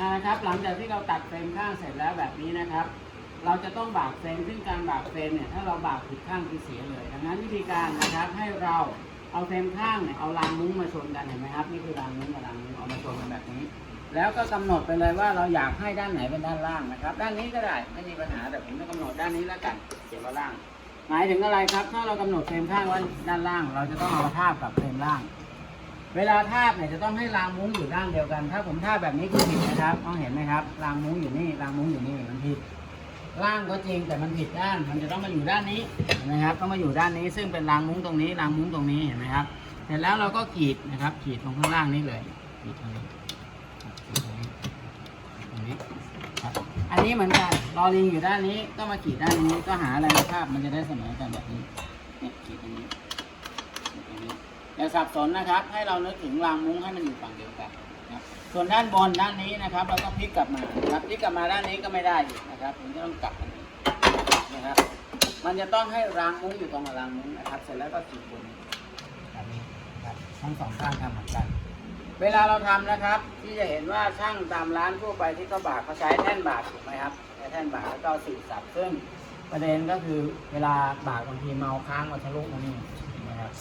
นะครับหลังจากที่เราตัดเฟรมข้างเสร็จแล้วแบบนี้นะครับ เราจะต้องบากเฟรมซึ่งการบากเฟรมเนี่ยถ้าเราบากผิดข้างคือเสียเลย ดังนั้นวิธีการนะครับให้เราเอาเฟรมข้างเนี่ยเอารางมุ้งมาชนกันเห็นไหมครับนี่คือรางมุ้งกับรางมุ้งเอามาชนกันแบบนี้ แล้วก็กำหนดไปเลยว่าเราอยากให้ด้านไหนเป็นด้านล่างนะครับ ด้านนี้ก็ได้ไม่มีปัญหาแต่ผมจะกำหนดด้านนี้แล้วกันเขียนว่าล่าง หมายถึงอะไรครับ ถ้าเรากำหนดเฟรมข้างไว้ด้านล่าง เราจะต้องเอามาทาบกับเฟรมล่าง เวลาทาบเนี่ยจะต้องให้รางมุ้งอยู่ด้านเดียวกัน ถ้าผมทาบแบบนี้คือผิดนะครับต้องเห็นไหมครับ รางมุ้งอยู่นี่ รางมุ้งอยู่นี่ มันผิด ล่างก็จริงแต่มันผิดด้าน มันจะต้องมาอยู่ด้านนี้ เห็นไหมครับ ต้องมาอยู่ด้านนี้ ซึ่งเป็นรางมุ้งตรงนี้ รางมุ้งตรงนี้ เห็นไหมครับ เสร็จแล้วเราก็ขีดนะครับ ขีดตรงข้างล่างนี้เลยขีดตรงนี้ตรงนี้ครับ อันนี้เหมือนกันรอลิงอยู่ด้านนี้ ก็มาขีดด้านนี้ ก็หาอะไรมาทาบ มันจะได้เสมอกันแบบนี้เนี่ยขีดตรงนี้ขีดตรงนี้ อย่าสับสนนะครับ ให้เรานึกถึงรางมุ้งให้มันอยู่ฝั่งเดียวกันนะครับส่วนด้านบนด้านนี้นะครับ เราก็พลิกกลับมานะครับพลิกกลับมาด้านนี้ก็ไม่ได้อีกนะครับผมจะต้องกลับอันนี้นะครับ มันจะต้องให้รางมุ้งอยู่ตรงกับรางมุ้งนะครับ เสร็จแล้วก็ขีดบนแบบนี้ครับทั้งสองข้างทำเหมือนกัน เวลาเราทำนะครับ ที่จะเห็นว่าช่างตามร้านทั่วไปที่เขาบากเขาใช้แท่นบากถูกไหมครับใช้แท่นบากแล้วก็สีสับซึ่งประเด็นก็คือเวลาบากบางทีเมาค้างมาทะลุมานี่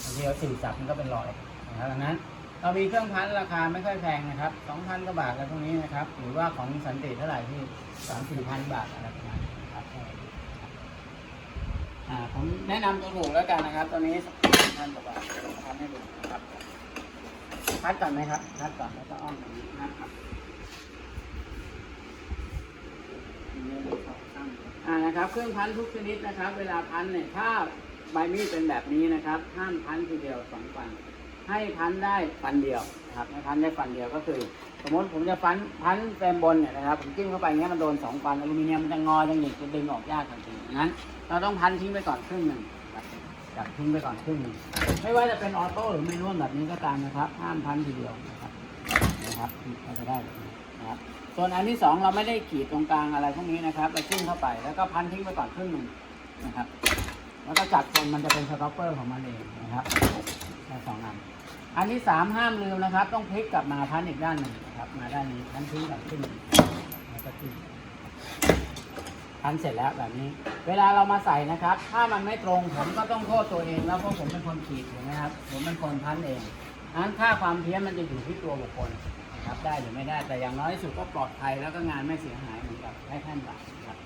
บางทีเอาสีสับมันก็เป็นรอยนะครับดังนั้น เรามีเครื่องพันราคาไม่ค่อยแพงนะครับสองพันกว่าบาทอะไรพวกนี้นะครับ หรือว่าของสันติเท่าไหร่ที่สามสี่พันบาทอะไรประมาณนี้ครับอ่าผมแนะนำตัวถูกแล้วกันนะครับตัวนี้พันกว่าบาททำให้ดูนะครับพัดก่อนไหมครับพัดก่อนแล้วก็อ้อมแบบนี้นะครับอ่านะครับ เครื่องพันทุกชนิดนะครับ เวลาพันเนี่ยถ้า ใบมีดเป็นแบบนี้นะครับ ห้ามพันทีเดียวสองฟัน ให้พันได้ฟันเดียวนะครับให้พันได้ฟันเดียวก็คือ สมมติผมจะฟันพันแฟมบนเนี่ยนะครับผมจิ้มเข้าไปอย่างเงี้ยมันโดนสองฟันอลูมิเนียมมันจะงอจะหงิกจะดึงออกยากทันทีงั้น เราต้องพันทิ้งไปก่อนครึ่งหนึ่งจับทิ้งไปก่อนครึ่งหนึ่งไม่ว่าจะเป็นออโต้หรือไม่นวลแบบนี้ก็ตามนะครับ ห้ามพันทีเดียวนะครับนะครับก็จะได้แบบนี้นะครับส่วนอันที่สองเราไม่ได้ขีดตรงกลางอะไรพวกนี้นะครับเราจิ้มเข้าไปแล้วก็พันทิ้งไปก่อนครึ่งหนึ่งนะครับ แล้วก็จัดคนมันจะเป็นสต็อปเปอร์ของมันเองนะครับได้สองอัน อันที่สามห้ามลืมนะครับ ต้องพลิกกลับมาพันอีกด้านหนึ่งนะครับ มาด้านนี้พันทิ้งกับขึ้นแล้วก็ขึ้นพันเสร็จแล้วแบบนี้ เวลาเรามาใส่นะครับ ถ้ามันไม่ตรงผมก็ต้องโทษตัวเองแล้วเพราะผมเป็นคนขีดถูกไหมครับผมเป็นคนพันเองนั้นค่าความเพี้ยนมันจะอยู่ที่ตัวบุคคลนะครับได้หรือไม่ได้แต่อย่างน้อยที่สุดก็ปลอดภัยแล้วก็งานไม่เสียหายเหมือนกับให้ท่านบาทนะครับ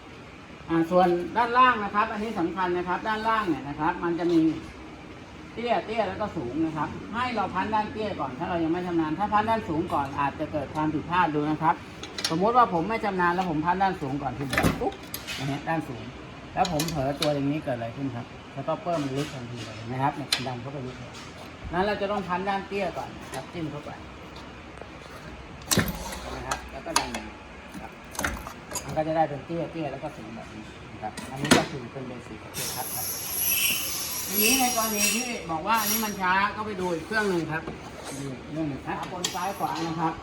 อ่าส่วนด้านล่างนะครับ อันนี้สำคัญนะครับ ด้านล่างเนี่ยนะครับ มันจะมีเตี้ยเตี้ยแล้วก็สูงนะครับ ให้เราพันด้านเตี้ยก่อนถ้าเรายังไม่ชำนาญถ้าพันด้านสูงก่อนอาจจะเกิดความผิดพลาดดูนะครับ สมมุติว่าผมไม่ชำนาญแล้วผมพันด้านสูงก่อนทีเดียวปุ๊บนะฮะด้านสูง แล้วผมเผลอตัวอย่างนี้เกิดอะไรขึ้นครับสต็อปเปอร์มันลึกทันทีเลยนะครับเนี่ยดันเข้าไปลึกเลยนั้นเราจะต้องพันด้านเตี้ยก่อนนะครับจิ้มเข้าไปนะครับ แล้วก็ดัน มันก็จะได้เป็นเตี้ยเตี้ยแล้วก็สูงแบบนี้นะครับอันนี้ก็คือเป็นเบสิกของเคครับครับทีนี้ในกรณีที่บอกว่าอันนี้มันช้าก็ไปดูอีกเครื่องหนึ่งครับดูอีกเรื่องหนึ่งครับบนซ้ายขวานะครับ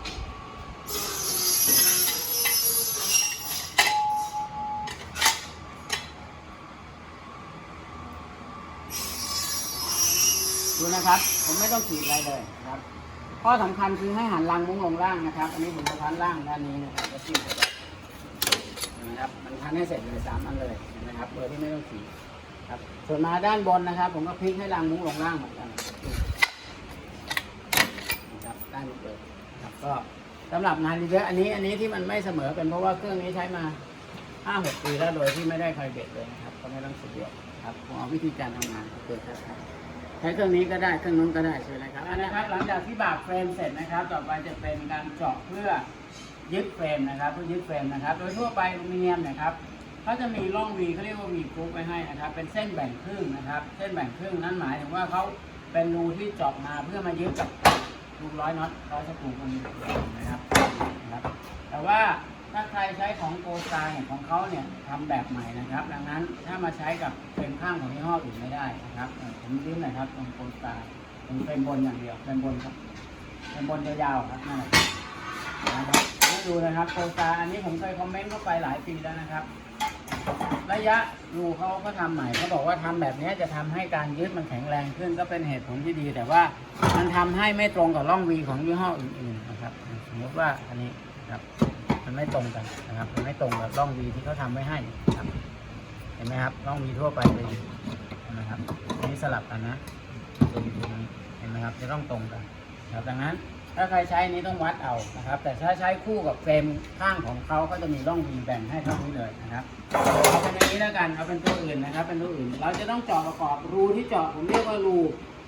ดูนะครับ ผมไม่ต้องขีดอะไรเลยนะครับข้อสำคัญคือให้หันรังมุ้งลงล่างนะครับ อันนี้ผมจะพันล่างด้านนี้นะครับแล้วจิ้มเข้าไป นะครับมันพันให้เสร็จเลยสามอันเลยนะครับโดยที่ไม่ต้องขีดครับส่วนมาด้านบนนะครับ ผมก็พลิกให้รังมุ้งลงล่างเหมือนกันนะครับด้านนี้เลยครับก็สำหรับงานเวอร์อันนี้อันนี้ที่มันไม่เสมอเป็นเพราะว่าเครื่องนี้ใช้มาห้าหกปีแล้วโดยที่ไม่ได้คอยเบ็ดเลยนะครับ ก็ไม่ต้องสุดยอดครับผมเอาวิธีการทำงานเกิดครับใช้เครื่องนี้ก็ได้เครื่องนู้นก็ได้ใช่ไหมครับอันนะครับ หลังจากที่บากเฟรมเสร็จนะครับ ต่อไปจะเป็นการเจาะเพื่อ ยึดเฟรมนะครับเพื่อยึดเฟรมนะครับ โดยทั่วไปอลูมิเนียมนะครับเขาจะมีร่องวีเขาเรียกว่าวีกรุ๊ปไว้ให้นะครับ เป็นเส้นแบ่งครึ่งนะครับ เส้นแบ่งครึ่งนั่นหมายถึงว่าเขาเป็นรูที่เจาะมาเพื่อมายึดกับลูกร้อยน็อตร้อยสกรูมันนะครับนะครับ แต่ว่าถ้าใครใช้ของโกซาเนี่ยของเขาเนี่ยทำแบบใหม่นะครับ ดังนั้นถ้ามาใช้กับเฟรมข้างของยี่ห้ออื่นไม่ได้นะครับผมยืมหน่อยครับตรงโกซาเป็นเฟรมบนอย่างเดียวเฟรมบนครับเฟรมบนยาวๆครับนั่นแหละนะครับ ให้ดูนะครับโกซาอันนี้ผมเคยคอมเมนต์เข้าไปหลายปีแล้วนะครับ ระยะรูเขาก็ทำใหม่เขาบอกว่าทำแบบนี้จะทำให้การยึดมันแข็งแรงขึ้นก็เป็นเหตุผลที่ดี แต่ว่ามันทำให้ไม่ตรงกับร่องวีของยี่ห้ออื่นๆนะครับ สมมติว่าอันนี้นครับ มันไม่ตรงกันนะครับมันไม่ตรงกับร่องวีที่เขาทำไว้ให้ครับ เห็นไหมครับร่องวีทั่วไปจะอยู่นะครับอันนี้สลับกันนะจะอยู่ตรงนี้เห็นไหมครับจะต้องตรงกันครับดังนั้น ถ้าใครใช้นี้ต้องวัดเอานะครับ แต่ถ้าใช้คู่กับเฟรมข้างของเขาก็จะมีร่องวีแบ่งให้เท่านี้เลยนะครับเอาเป็นอย่างนี้แล้วกันเอาเป็นตัวอื่นนะครับ เป็นตัวอื่น เราจะต้องเจาะประกอบรูที่เจาะผมเรียกว่ารู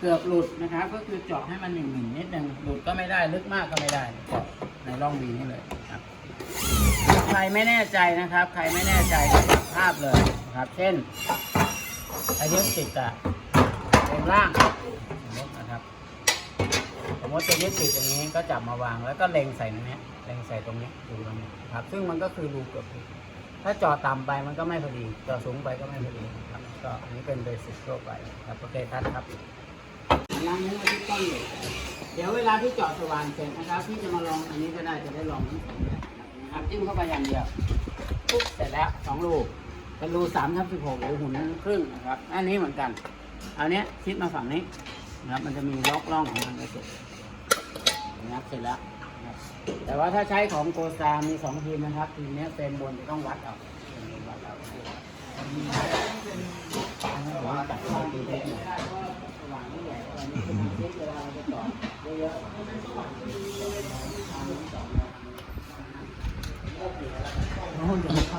เกือบหลุดนะครับ ก็คือเจาะให้มันหนึ่งหนึ่งนิดนึงหลุดก็ไม่ได้ลึกมากก็ไม่ได้เจาะในร่องวีนี่เลยครับใครไม่แน่ใจนะครับ ใครไม่แน่ใจก็ตัดภาพเลยนะครับ เช่นอายุติดอะเป็นล่างสมมตินะครับ ส มมติจะยึดติดอย่างนี้ก็จับมาวางแล้วก็เล็งใส่ตรงนี้เล็งใส่ตรงนี้ยดูตรงนี้ครับ ซึ่งมันก็คือรูเกือบถ้าจอต่ำไปมันก็ไม่พอดีจอสูงไปก็ไม่พอดีครับก็อันนี้เป็นเบสิกทั่วไปครับโอเคครับครับล้างมือมาที่ต้นเลยเดี๋ยวเวลาที่จาะสว่านเสร็จนะครับพี่จะมาลองอันนี้ก็ได้จะได้ลองทั้งสองแบบนะครับจิ้มเข้าไปอย่างเดียวปุ๊บเสร็จแล้วสองรูเป็นรูสามทับสิบหกหรือหุ่นครึ่งนะครับ อันนี้เหมือนกัน เอาเนี้ยชิดมาฝั่งนี้นะครับมันจะมีล็อกร่องของมันไปสร็จ นะครับเสร็จแล้วนะครับแต่ว่าถ้าใช้ของโกซามีสองทีมนะครับทีมเนี้ยเฟรมบนจะต้องวัดเอาวัดเอาตัดเข้าตีเทคหน่อยสว่างนี่แหละอันนี้อเทคเลาเราจะต่อยไ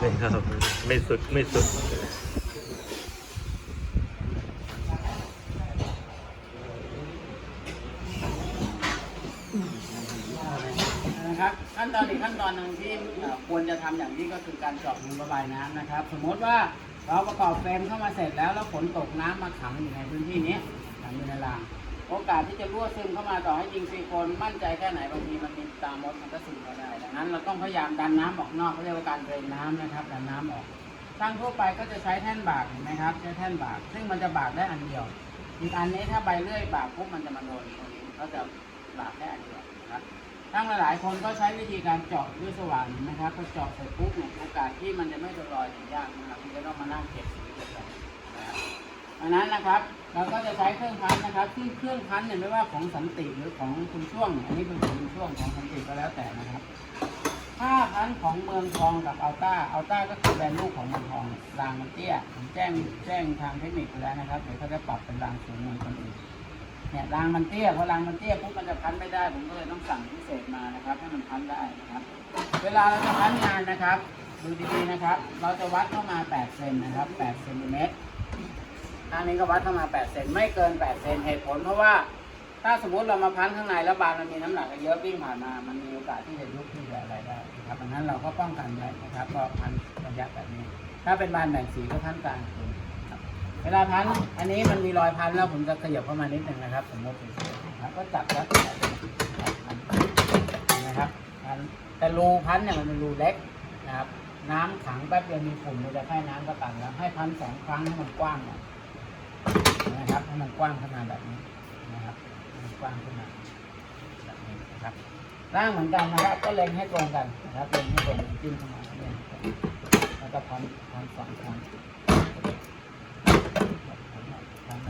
ม่ครับไม่สุดไม่สุด นะครับขั้นต อีกขั้นตอนหนึ่งที่เอ่อควรจะทำอย่างนี้ก็คือการเจาะรูระบายน้ำนะครับ สมมติว่าเราประกอบเฟรมเข้ามาเสร็จแล้วแล้วฝนตกน้ำมาขังอยู่ในพื้นที่นี้ขังอยู่ในราง โอกาสที่จะรั่วซึมเข้ามาต่อให้ยิงซีโคนมั่นใจแค่ไหนบางทีมันมีตามมดมันก็ซึมเข้าได้ดังนั้นเราต้องพยายามดันน้ำออกนอกเขาเรียกว่าการเดรนน้ำนะครับดันน้ำออกช่างทั่วไปก็จะใช้แท่นบากเห็นไหมครับใช้แท่นบาก ซึ่งมันจะบากได้อันเดียว อีกอันนี้ถ้าใบเลื่อยบากปุ๊บมันจะมาโดนตรงนี้ก็จะบากแค่อันเดียว ทั้งหลายๆคนก็ใช้วิธีการเจาะด้วยสว่านนะครับพอเจาะเสร็จปุ๊บเนี่ยโอกาสที่มันจะไม่เป็นรอยถึงยากนะครับที่จะต้องมานั่งเก็บสีเก็บอะไรนะครับดังนั้นนะครับเราก็จะใช้เครื่องพันนะครับซึ่งเครื่องพันเนี่ยไม่ว่าของสันติหรือของคุณช่วงเนี่ยอันนี้เป็นของคุณช่วงของสันติก็แล้วแต่นะครับถ้าพันของเมืองทองกับอัลต้าอัลต้าก็คือแบรนด์ลูกของเมืองทองรางมันเตี้ยผมแจ้งแจ้งทางเทคนิคไปแล้วนะครับเดี๋ยวเขาจะปรับเป็นรางสูงเหมือนคนอื่น เนี่ยรางมันเตี้ยพอรางมันเตี้ยปุ๊บมันจะพันไม่ได้ ผมก็เลยต้องสั่งพิเศษมานะครับ ให้มันพันได้นะครับ เวลาเราจะพันงานนะครับ ดูดีๆนะครับ เราจะวัดเข้ามา 8 เซนนะครับ8เซนติเมตรทางนี้ก็วัดเข้ามา 8 เซนไม่เกิน 8 เซนเหตุผลเพราะว่าถ้าสมมติเรามาพันข้างในแล้วบานมันมีน้ำหนักเยอะวิ่งผ่านมา มันมีโอกาสที่จะยุบที่จะอะไรได้นะครับดังนั้นเราก็ป้องกันไว้นะครับ ก็พันระยะแบบนี้ ถ้าเป็นบานแบ่งสีก็พันกลาง เวลาพันอันนี้มันมีรอยพันแล้วผมจะขยับเข้ามานิดหนึ่งนะครับ สมมตินะครับก็จับแล้วนะครับพันแต่รูพันเนี่ยมันเป็นรูเล็กนะครับ น้ำขังแป๊บเดียวมีฝุ่นมันจะให้น้ำก็ตันแล้วให้พันสองครั้งให้มันกว้างหน่อยนะครับให้มันกว้างขึ้นมาแบบนี้นะครับมันกว้างขึ้นมาแบบนี้นะครับร่างเหมือนกันนะครับ ก็เล็งให้ตรงกันนะครับเล็งให้ตรงจิ้มเข้ามาเล็งให้ตรงแล้วก็พันพันสองครั้ง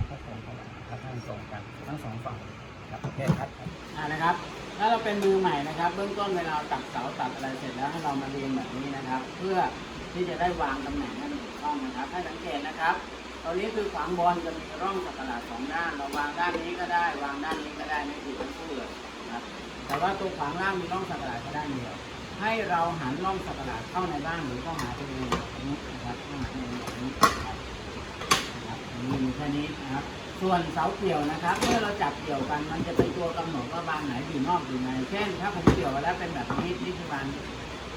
ทำแล้วก็ส่งเขาครับให้ส่งกันทั้งสองฝั่งครับโอเคครับอ่านะครับ ถ้าเราเป็นมือใหม่นะครับ เบื้องต้นเวลาตัดเสาตัดอะไรเสร็จแล้วให้เรามาเรียนแบบนี้นะครับ เพื่อที่จะได้วางตำแหน่งให้มันถูกต้องนะครับให้สังเกตนะครับตอนนี้คือขวางบอลจะมีร่องสักหลาดสองด้านเราวางด้านนี้ก็ได้ วางด้านนี้ก็ได้ไม่ผิดทั้งคู่เลยนะครับแต่ว่าตัวขวางล่างมีร่องสักหลาดแค่ด้านเดียวให้เราหันร่องสักหลาดเข้าในบ้านหรือเข้าหาตัวเองแบบนี้นะครับเข้าหาตัวเองแบบนี้นะครับนะครับมีแค่นี้นะครับ ส่วนเสาเกี่ยวนะครับ เมื่อเราจับเกี่ยวกันมันจะเป็นตัวกำหนดว่าบานไหนอยู่นอกอยู่ใน เช่น ถ้าผมเกี่ยวแล้วเป็นแบบนี้นี่คือบาน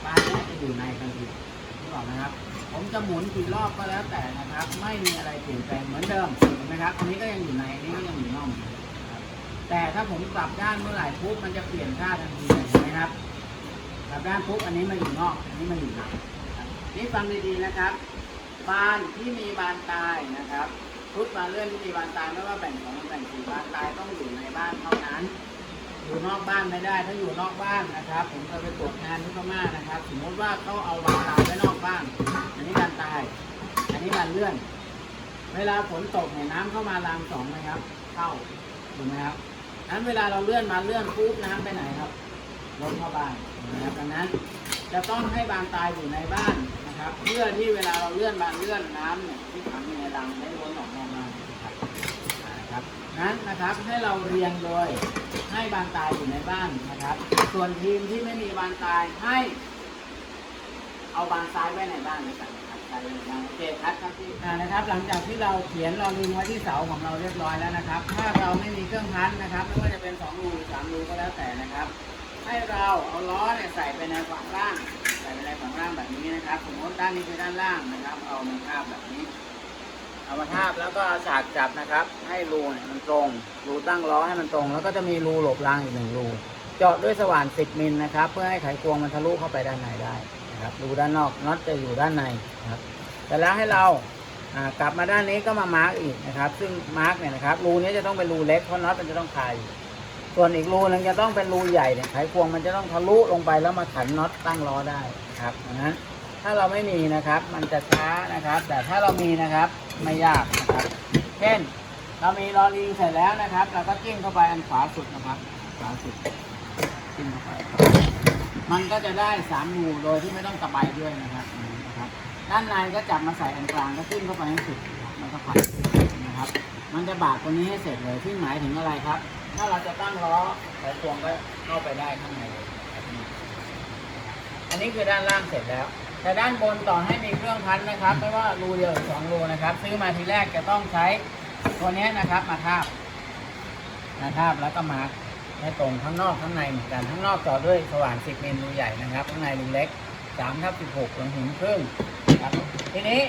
บานนี้จะอยู่ในทันทีที่บอกนะครับ ผมจะหมุนกี่รอบก็แล้วแต่นะครับ ไม่มีอะไรเปลี่ยนแปลงเหมือนเดิมเห็นไหมครับ อันนี้ก็ยังอยู่ในอันนี้ก็ยังอยู่นอกแต่ถ้าผมกลับด้านเมื่อไหร่ปุ๊บมันจะเปลี่ยนท่าทันทีเลยเห็นไหมครับกลับด้านปุ๊บอันนี้มาอยู่นอกอันนี้มาอยู่ในนี่ฟังดีๆนะครับ บานที่มีบานตายนะครับ พุทธบาเลื่อนที่มีบานตายไม่ว่าแบ่งของแบ่งสีบานตายต้องอยู่ในบ้านเท่านั้น อยู่นอกบ้านไม่ได้ ถ้าอยู่นอกบ้านนะครับ ผมเคยไปตรวจงานที่พม่านะครับ สมมติว่าเขาเอาบานตายไว้นอกบ้าน อันนี้บานตาย อันนี้บานเลื่อน เวลาฝนตกเนี่ยน้ำเข้ามารางสองนะครับ เข้าถูกไหมครับนั้นเวลาเราเลื่อนมาเลื่อนปุ๊บน้ำไปไหนครับลงเข้าบ้านนะครับดังนั้นจะต้องให้บานตายอยู่ในบ้านนะครับ เพื่อที่เวลาเราเลื่อนบานเลื่อนน้ำเนี่ยที่ขังอยู่ในรังไม่ล้นออกมานะครับอ่า นั้นนะครับให้เราเรียงโดยให้บานตายอยู่ในบ้านนะครับ ส่วนทีมที่ไม่มีบานตายให้ เอาบานซ้ายไว้ในบ้านเลยกันนะครับซ้ายไว้ในบ้านโอเคครับครับพี่อ่านะครับ หลังจากที่เราเขียนเราลิงไว้ที่เสาของเราเรียบร้อยแล้วนะครับ ถ้าเราไม่มีเครื่องพันนะครับไม่ว่าจะเป็นสองรูหรือสามรูก็แล้วแต่นะครับ ให้เราเอาล้อเนี่ยใส่ไปในฝั่งล่าง ใส่ไปในฝั่งล่างแบบนี้นะครับ สมมติด้านนี้คือด้านล่างนะครับ เอามาทาบแบบนี้ เอามาทาบแล้วก็เอาฉากจับนะครับ ให้รูเนี่ยมันตรง รูตั้งล้อให้มันตรง แล้วก็จะมีรูหลบรางอีกหนึ่งรู เจาะด้วยสว่าน 10 มิลนะครับ เพื่อให้ไขควงมันทะลุเข้าไปด้านในได้นะครับรูด้านนอกน็อตจะอยู่ด้านในนะครับแต่แล้วให้เรากลับมาด้านนี้ก็มามาร์กอีกนะครับ ซึ่งมาร์กเนี่ยนะครับรูนี้จะต้องเป็นรูเล็กเพราะน็อตมันจะต้องคายส่วนอีกรูหนึงจะต้องเป็นรูใหญ่เนี่ยไขควงมันจะต้องทะลุลงไปแล้วมาขันน็อตตั้งล้อได้ครับนั้น ถ้าเราไม่มีนะครับ มันจะช้านะครับ แต่ถ้าเรามีนะครับไม่ยากนะครับ เช่น เรามีลอลิงเสร็จแล้วนะครับ เราก็จิ้มเข้าไปอันขวาสุดนะครับ ขวาสุดจิ้มเข้าไป มันก็จะได้สามรูโดยที่ไม่ต้องตะไบด้วยนะครับนะครับ ด้านในก็จับมาใส่อันกลางก็จิ้มเข้าไปให้สุดนะครัมันก็ผัดนะครับ มันจะบากตรงนี้ให้เสร็จเลยที่หมายถึงอะไรครับ ถ้าเราจะตั้งล้อไขควงก็เข้าไปได้ข้างในเลยอันนี้คือด้านล่างเสร็จแล้ว แต่ด้านบนต่อให้มีเครื่องพันนะครับ ไม่ว่ารูเดียวหรือสองรูนะครับ ซื้อมาทีแรกจะต้องใช้ตัวนี้นะครับ มาทาบมาทาบแล้วก็มาร์คให้ตรงข้างนอกข้างในเหมือนกันข้างนอกต่อด้วยสว่าน10มิลรูใหญ่นะครับข้างในรูเล็ก3ทับ16ลงถึงครึ่งครับทีนี้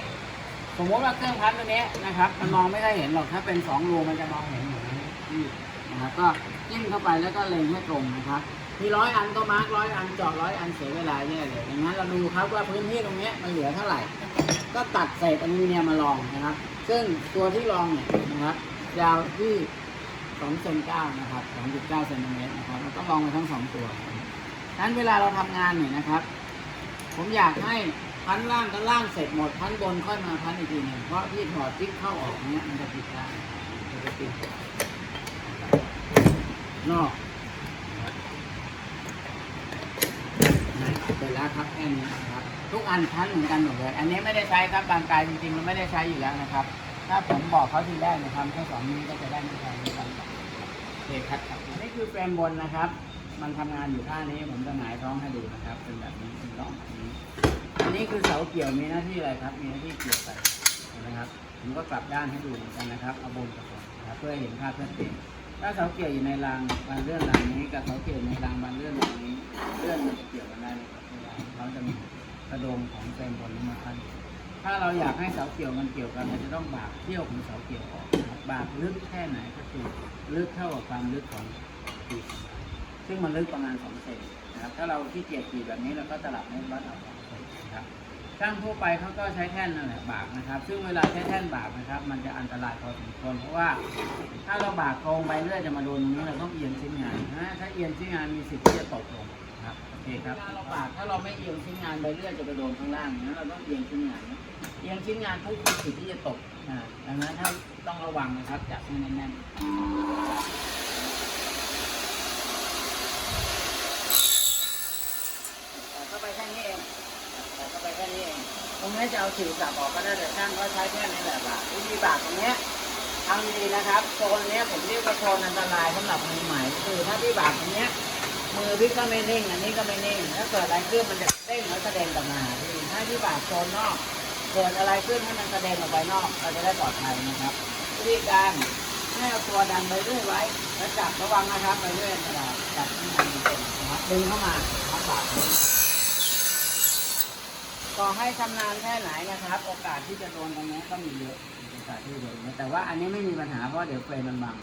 สมมติว่าเครื่องพันตัวนี้นะครับมันมองไม่ได้เห็นหรอกถ้าเป็นสองรูมันจะมองเห็นอย่างนี้นะครับก็จิ้มเข้าไปแล้วก็เล็งให้ตรงนะครับ มีร้อยอันก็มาร์กร้อยอันจาะร้อยอันเสียเวลาเนี่ยเลยดังนั้นเราดูครับว่าพื้นที่ตรงนี้มันเหลือเท่าไหร่ ก็ตัดเศษอลูมิเนียมมาลองนะครับ ซึ่งตัวที่ลองเนี่ยนะครับยาวที่2เซนเก้านะครับ2.9เซนติเมตรนะครับเราต้องลองไปทั้งสองตัวนั้นเวลาเราทำงานเนี่ยนะครับ ผมอยากให้พันล่างกับล่างเสร็จหมดพันบนค่อยมาพันอีกทีหนึงเพราะที่ถอดจิ๊กเข้าออกเนี้ยมันจะผิดได้มันจะผิดนอก เสร็จแล้วครับแค่นี้นะครับ ทุกอันพันเหมือนกันหมดเลย อันนี้ไม่ได้ใช้ครับบางกายจริงๆมันไม่ได้ใช้อยู่แล้วนะครับ ถ้าผมบอกเขาทีแรกนะครับแค่สองนิ้วก็จะได้ไม่ใช้เหมือนกันโอเคครับครับอันนี้คือเฟรมบนนะครับ มันทำงานอยู่ท่านี้ผมจะหงายท้องให้ดูนะครับเป็นแบบนี้เป็นร่องแบบนี้ อันนี้คือเสาเกี่ยวมีหน้าที่อะไรครับ มีหน้าที่เกี่ยวไปนะครับผมก็กลับด้านให้ดูเหมือนกันนะครับเอาบนกับบนเพื่อเห็นภาพชัดเจน ถ้าเสาเกี่ยวอยู่ในรางบานเลื่อนรางนี้กับเสาเกี่ยวในรางบานเลื่อนรางนี้เลื่อนมันจะเกี่ยวกันได้ไหมครับไม่ได้เขาจะมีกระโดงของเฟรมบนนี้มาขั้นถ้าเราอยากให้เสาเกี่ยวมันเกี่ยวกันเราจะต้องบากเที่ยวของเสาเกี่ยวออกบากลึกแค่ไหนก็คือลึกเท่ากับความลึกของปีกซึ่งมันลึกประมาณ2เซนนะครับถ้าเราที่เกียจปีแบบนี้เราก็ตลับให้วัดเอา ช่างทั่วไปเขาก็ใช้แท่นนั่นแหละบากนะครับ ซึ่งเวลาใช้แท่นบากนะครับ มันจะอันตรายพอสมควรเพราะว่า ถ้าเราบากตรงไปเรื่อยจะมาโดนตรงนี้เราต้องเอียงชิ้นงานนะถ้าเอียงชิ้นงานมีสิทธิ์ที่จะตกลงครับโอเคครับถ้าเราบากถ้าเราไม่เอียงชิ้นงานไปเรื่อยจะไปโดนข้างล่างนะเราต้องเอียงชิ้นงานนะเอียงชิ้นงานปุ๊บมีสิทธิ์ที่จะตกนะดังนั้นถ้าต้องระวังนะครับจับให้แน่นๆแต่เข้าไปแค่นี้เองแต่เข้าไปแค่นี้เอง ตรงนี้จะเอาฉิวสับออกก็ได้แต่ช่างก็ใช้แค่นี้แหละบากวิธีบากตรงเนี้ยทำดีนะครับโซนเนี้ยผมเรียกว่าโซนอันตรายสำหรับมือใหม่คือถ้าพี่บากตรงเนี้ยมือพี่ก็ไม่นิ่ง อันนี้ก็ไม่นิ่งถ้าเกิดอะไรขึ้นมันจะเด้งแล้วกระเด็นกมาหาพี่ถ้าพี่บากโซนนอกเกิดอะไรขึ้นให้มันกระเด็นออกไปนอกเราจะได้ปลอดภัยนะครับวิธีการให้เอาตัวดันไปเรื่อยไว้แล้วจับระวังนะครับไปเรื่อยตลอดจับที่มันเป็นนะครับดึงเข้ามาทับบาก ต่อให้ชำนาญแค่ไหนนะครับ โอกาสที่จะโดนตรงนี้ก็มีเยอะโอกาสที่จะโดนเยอะแต่ว่าอันนี้ไม่มีปัญหาเพราะเดี๋ยวเฟรมมันบัง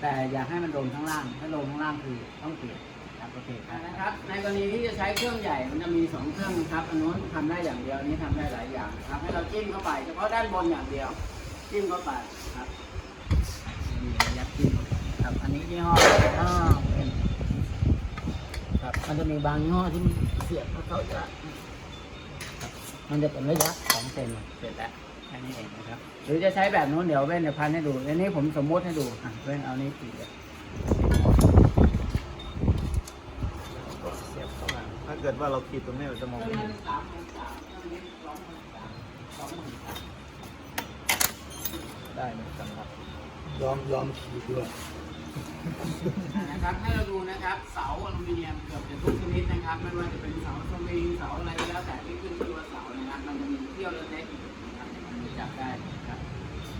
แต่อยากให้มันโดนข้างล่าง ถ้าโดนข้างล่างคือต้องเปลี่ยนครับโอเคครับนะครับในกรณีที่จะใช้เครื่องใหญ่มันจะมีสองเครื่องนะครับอันนู้นทำได้อย่างเดียวอันนี้ทำได้หลายอย่างนะครับให้เราจิ้มเข้าไปเฉพาะด้านบนอย่างเดียว จิ้มเข้าไปครับนี่ยัดจิ้มเข้าไปครับอันนี้ยี่ห้ออ้าวเป็นครับมันจะมีบางยี่ห้อที่มันเสียบแล้วเขาจะ มันจะเป็นระยะสองเซนเสร็จแล้วแค่นี้เองนะครับ หรือจะใช้แบบนู้นเดี๋ยวเว้นเดี๋ยวพันให้ดูอันนี้ผมสมมติให้ดูอะเว้นเอานี้ตีเลยเสียบเข้ามาพักเกิดว่าเราขีดตรงนี้เราจะมองเครื่ไม่องเห็นั้นนสามหมื่นสามเครื่องนี้สองหมื่นสามสองหมื่นสามได้เหมือนกันครับยอมยอมขีดด้วย นะครับให้เราดูนะครับเสาอลูมิเนียมเกือบจะทุกชนิดนะครับ ไม่ว่าจะเป็นเสาสวิงเสาอะไรก็แล้วแต่ที่ขึ้นชื่อว่าเสานะครับมันจะมีเที่ยวเล็กๆอยู่นะครับมันจะจับได้นะครับ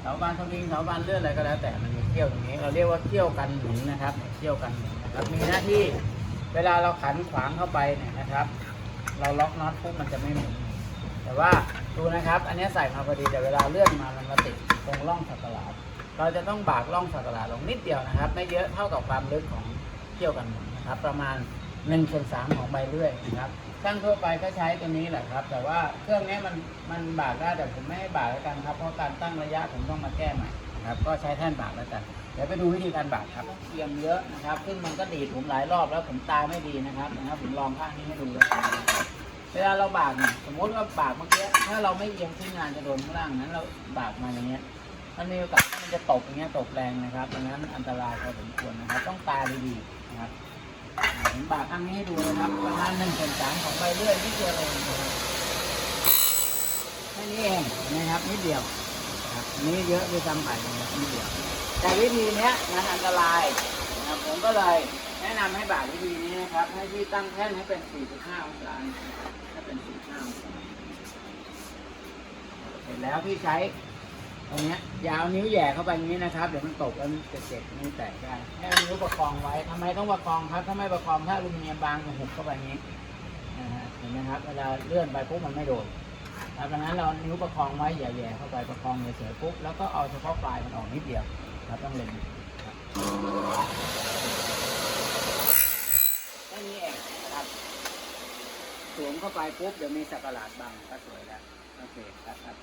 เสาบานสวิงเสาบานเลื่อนอะไรก็แล้วแต่มันมีเที่ยวตรงนี้ เราเรียกว่าเที่ยวกันหมุนนะครับเที่ยวกันหมุนนะครับมีหน้าที่เวลาเราขันขวางเข้าไปเนี่ยนะครับ เราล็อกน็อตปุ๊บมันจะไม่หมุนแต่ว่าดูนะครับ อันนี้ใส่มาพอดีแต่เวลาเลื่อนมามันมาติดตรงร่องสักหลาด เราจะต้องบากร่องสักหลาดลงนิดเดียวนะครับ ไม่เยอะเท่ากับความลึกของเที่ยวกันหมุนะครับ ประมาณ1นส่วนสามของใบเลื่อยนะครับช่างทั่วไปก็ใช้ตัวนี้แหละครับ แต่ว่าเครื่องนี้มันมันบากได้แต่ผมไม่ให้บากแล้วกันครับ เพราะการตั้งระยะผมต้องมาแก้ใหม่นะครับ ก็ใช้แท่นบากแล้วกันเดี๋ยวไปดูวิธีการบากครับเอียงเยอะนะครับ ซึ่งมันก็ดีดผมหลายรอบแล้วผมตาไม่ดีนะครับนะครับ ผมลองข้างนี้ให้ดูแล้วกันะเวลาเราบากเนี่ยสมมติว่าบากเมื่อกี้ถ้าเราไม่เอียงชิ้นงานจะโดนข้างล่างนั้นเราบากมาอย่างเงี้ย มันมีโอกาสที่มันจะตกอย่างเงี้ยตกแรงนะครับดังนั้นอันตรายพอสมควรนะครับ ต้องตาดีๆนะครับอ่าผมบากข้างนี้ให้ดูนะครับประมาณหนึ่งส่วนสามของใบเลื่อยนี่คืออะไรนะครับแค่นี้เองนะครับนิดเดียวครับนี้เยอะด้วยซ้ำไปนะครับนิดเดียว แต่วิธีเนี้ยมันอันตรายนะครับผมก็เลยแนะนำให้บากวิธีนี้นะครับ ให้ที่ตั้งแท่นให้เป็น 4.5 องศาถ้าเป็น 4.5องศาเสร็จแล้วพี่ใช้ ตรงเนี้ยอยาวนิ้วแหย่เข้าไปอย่างนี้นะครับ เดี๋ยวมันตกแล้วมันจะเจ็บนิ้วแตกได้ให้เอานิ้วประคองไว้ทำไมต้องประคองครับ ถ้าไม่ประคองถ้าอลูมิเนียมบางจะหุบเข้าไปอย่างนี้นะฮะเห็นไหมครับเวลาเลื่อนไปปุ๊บมันไม่โดนครับดังนั้นเรานิ้วประคองไว้อย่าแหย่เข้าไปประคองเฉยๆปุ๊บแล้วก็เอาเฉพาะปลายมันออกนิดเดียวครับต้องเล็งครับแค่นี้เองนะครับสวมเข้าไปปุ๊บเดี๋ยวมีสักหลาดบังก็สวยแล้วโอเคครับครับ